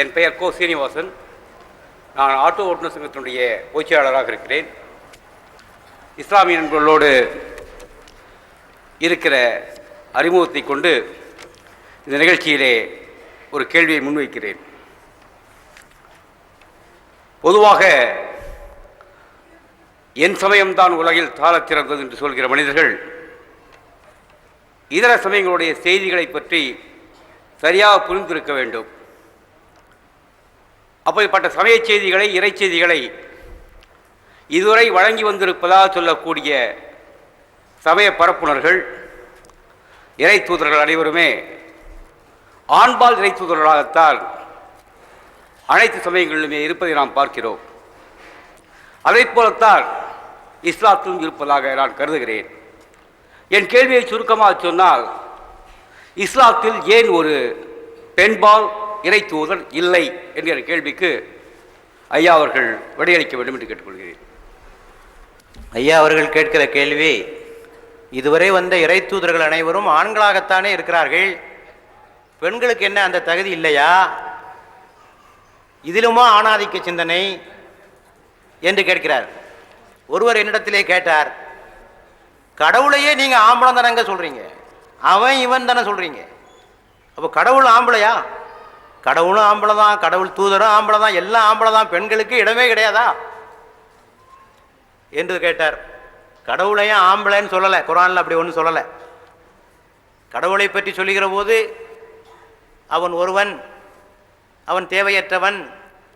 என் பெயர் கோ சீனிவாசன். நான் ஆட்டோ ஓட்டுநர் சங்கத்தினுடைய பொதுச்செயலாளராக இருக்கிறேன். இஸ்லாமிய நண்பர்களோடு இருக்கிற அறிமுகத்தை கொண்டு இந்த நிகழ்ச்சியிலே ஒரு கேள்வியை முன்வைக்கிறேன். பொதுவாக என் சமயம்தான் உலகில் தாளத்திறந்தது என்று சொல்கிற மனிதர்கள் இதர சமயங்களுடைய செய்திகளை பற்றி சரியாக புரிந்திருக்க வேண்டும். அப்படிப்பட்ட சமய செய்திகளை இறைச்செய்திகளை இதுவரை வழங்கி வந்திருப்பதாக சொல்லக்கூடிய சமய பரப்புனர்கள் இறை தூதர்கள் அனைவருமே ஆண்பால் இறை தூதர்களாகத்தான் அனைத்து சமயங்களிலுமே இருப்பதை நாம் பார்க்கிறோம். அதைப் போலத்தான் இஸ்லாத்திலும் இருப்பதாக நான் கருதுகிறேன். என் கேள்வியை சுருக்கமாக சொன்னால் இஸ்லாத்தில் ஏன் ஒரு பெண்பால் இறை தூதர் இல்லை என்கிற கேள்விக்கு ஐயா அவர்கள் விடையளிக்க வேண்டும் என்று கேட்டுக்கொள்கிறேன். ஐயா அவர்கள் கேட்கிற கேள்வி இதுவரை வந்த இறை தூதர்கள் அனைவரும் ஆண்களாகத்தானே இருக்கிறார்கள்? பெண்களுக்கு என்ன அந்த தகுதி இல்லையா? இதிலுமா ஆணாதிக்க சிந்தனை என்று கேட்கிறார். ஒருவர் என்னிடத்திலே கேட்டார் கடவுளையே நீங்கள் ஆம்பளம் தானங்க சொல்கிறீங்க அவன் இவன் தானே சொல்கிறீங்க அப்போ கடவுள் ஆம்பளையா? கடவுளும் ஆம்பளை தான் கடவுள் தூதரும் ஆம்பளை தான் எல்லாம் ஆம்பளை தான் பெண்களுக்கு இடமே கிடையாதா? என்று கேட்டார். கடவுளையும் ஆம்பளைன்னு சொல்லலை குரானில் அப்படி ஒன்றும் சொல்லலை. கடவுளை பற்றி சொல்லுகிற போது அவன் ஒருவன் அவன் தேவையற்றவன்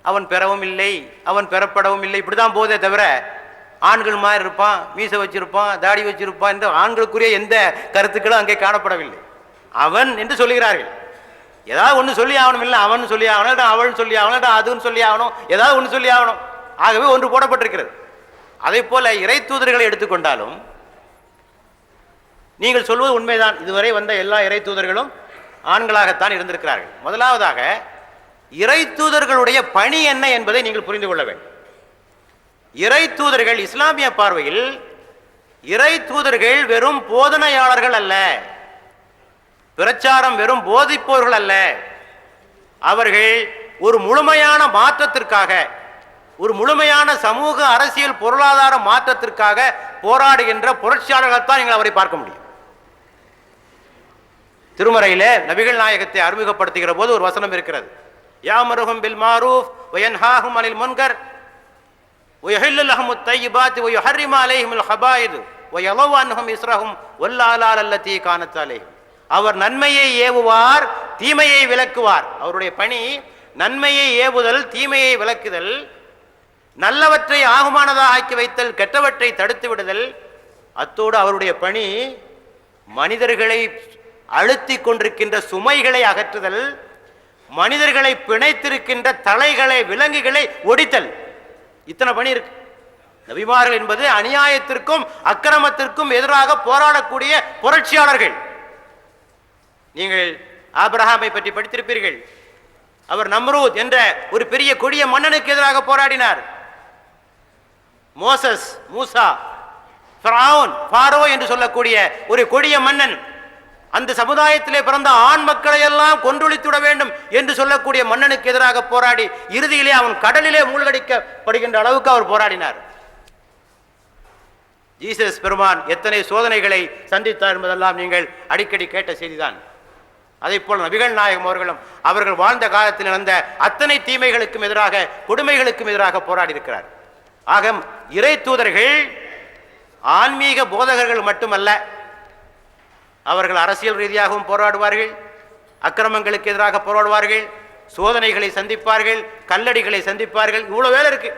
அவன் பெறவும் இல்லை அவன் பெறப்படவும் இல்லை இப்படி தான் போதே தவிர ஆண்கள் மாதிரி இருப்பான் மீசை வச்சிருப்பான் தாடி வச்சிருப்பான் இந்த ஆண்களுக்குரிய எந்த கருத்துக்களும் அங்கே காணப்படவில்லை. அவன் என்று சொல்லுகிறார்கள். ஏதாவது ஒன்று சொல்லி ஆகணும் இல்லை அவன் சொல்லி ஆகணும் இல்லை அவள் சொல்லி ஆகணும் இல்லை அதுன்னு சொல்லி ஆகணும் ஏதாவது ஒன்று சொல்லி ஆகணும். ஆகவே ஒன்று போடப்பட்டிருக்கிறது. அதே போல இறை தூதர்களை எடுத்துக்கொண்டாலும் நீங்கள் சொல்வது உண்மைதான். இதுவரை வந்த எல்லா இறை தூதர்களும் ஆண்களாகத்தான் இருந்திருக்கிறார்கள். முதலாவதாக இறை தூதர்களுடைய பணி என்ன என்பதை நீங்கள் புரிந்து கொள்ள வேண்டும். இறை தூதர்கள் இஸ்லாமிய பார்வையில் இறை தூதர்கள் வெறும் போதனையாளர்கள் அல்ல. பிரச்சாரம் வெறும் போதிப்போர்கள் அல்ல. அவர்கள் ஒரு முழுமையான மாற்றத்திற்காக ஒரு முழுமையான சமூக அரசியல் பொருளாதார மாற்றத்திற்காக போராடுகின்ற புரட்சியாளர்கள் தான் நீங்கள் அவரை பார்க்க முடியும். திருமறையில் நபிகள் நாயகத்தை அறிமுகப்படுத்துகிற போது ஒரு வசனம் இருக்கிறது. யாமருகும் பில் மாரூஃப் வயன்ஹாகும் அனில் முன்கர் ஒயஹில்லுல் அஹமுத் தையிபாத் ஒயஹரிமா அலைஹிமுல் ஹபாயிது ஒயலவான்ஹும் இஸ்ரஹும் ஒல்லாலால் அல்லத்தி காணத்தாலேஹிம் அவர் நன்மையை ஏவுவார் தீமையை விளக்குவார். அவருடைய பணி நன்மையை ஏவுதல் தீமையை விளக்குதல் நல்லவற்றை ஆகுமானதாக ஆக்கி வைத்தல் கெட்டவற்றை தடுத்து விடுதல். அத்தோடு அவருடைய பணி மனிதர்களை அழுத்தி கொண்டிருக்கின்ற சுமைகளை அகற்றுதல் மனிதர்களை பிணைத்திருக்கின்ற தலைகளை விலங்குகளை ஒடித்தல். இத்தனை பணி இருக்கு. நபிமார்கள் என்பது அநியாயத்திற்கும் அக்கிரமத்திற்கும் எதிராக போராடக்கூடிய புரட்சியாளர்கள். நீங்கள் ஆபிரஹாமை பற்றி படித்திருப்பீர்கள். அவர் நம்ரூத் என்ற ஒரு பெரிய கொடிய மன்னனுக்கு எதிராக போராடினார். மோசஸ் மூசா ஃபாரோ என்று சொல்லக்கூடிய ஒரு கொடிய மன்னன் அந்த சமுதாயத்திலே பிறந்த ஆண் மக்களை எல்லாம் கொன்றொழித்துட வேண்டும் என்று சொல்லக்கூடிய மன்னனுக்கு எதிராக போராடி இறுதியிலே அவன் கடலிலே மூழ்கடிக்கப்படுகின்ற அளவுக்கு அவர் போராடினார். ஜீசஸ் பெருமான் எத்தனை சோதனைகளை சந்தித்தார் என்பதெல்லாம் நீங்கள் அடிக்கடி கேட்ட செய்திதான். அதே போல் நபிகள் நாயகம் அவர்களும் அவர்கள் வாழ்ந்த காலத்தில் நடந்த அத்தனை தீமைகளுக்கும் எதிராக கொடுமைகளுக்கும் எதிராக போராடி இருக்கிறார் ஆக இறை தூதர்கள் ஆன்மீக போதகர்கள் மட்டுமல்ல அவர்கள் அரசியல் ரீதியாகவும் போராடுவார்கள் அக்கிரமங்களுக்கு எதிராக போராடுவார்கள் சோதனைகளை சந்திப்பார்கள் கல்லடிகளை சந்திப்பார்கள் இவ்வளோ வேலை இருக்கு.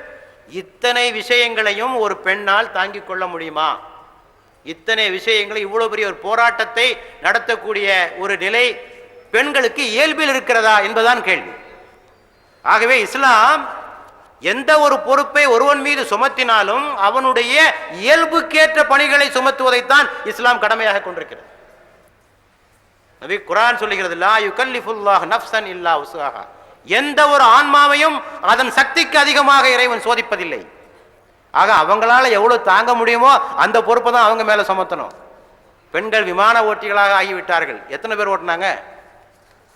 இத்தனை விஷயங்களையும் ஒரு பெண்ணால் தாங்கிக் கொள்ள முடியுமா? இத்தனை விஷயங்களை இவ்வளோ பெரிய ஒரு போராட்டத்தை நடத்தக்கூடிய ஒரு நிலை பெண்களுக்கு இயல்பில் இருக்கிறதா என்பதுதான் கேள்வி. ஆகவே இஸ்லாம் எந்த ஒரு பொறுப்பை ஒருவன் மீது சுமத்தினாலும் அவனுடைய இயல்புக்கேற்ற பணிகளை சுமத்துவதைத்தான் இஸ்லாம் கடமையாக கொண்டிருக்கிறது. நபி குரான் சொல்லுகிறது லா யுகல்லிஃபுல்லாஹ் நஃப்சன் இல்லா உஸ்ஆஹா எந்த ஒரு ஆன்மாவையும் அதன் சக்திக்கு அதிகமாக இறைவன் சோதிப்பதில்லை. ஆக அவங்களால எவ்வளவு தாங்க முடியுமோ அந்த பொறுப்பை தான் அவங்க மேல சுமத்தணும். பெண்கள் விமான ஓட்டிகளாக ஆகிவிட்டார்கள். எத்தனை பேர் ஓட்டினாங்க?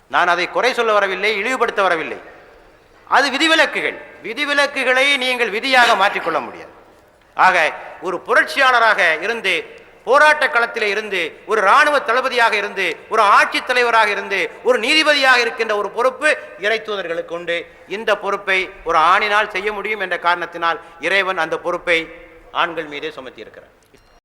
நான் அதை குறை சொல்ல வரவில்லை இழிவுபடுத்த வரவில்லை. அது விதிவிலக்குகள். விதிவிலக்குகளை நீங்கள் விதியாக மாற்றிக்கொள்ள முடியாது. ஆக ஒரு புரட்சியாளராக இருந்து போராட்ட களத்திலே இருந்து ஒரு இராணுவ தளபதியாக இருந்து ஒரு ஆட்சித் தலைவராக இருந்து ஒரு நீதிபதியாக இருக்கின்ற ஒரு பொறுப்பு இறை தூதர்களுக்கு உண்டு. இந்த பொறுப்பை ஒரு ஆணினால் செய்ய முடியும் என்ற காரணத்தினால் இறைவன் அந்த பொறுப்பை ஆண்கள் மீதே சுமத்தி இருக்கிறார்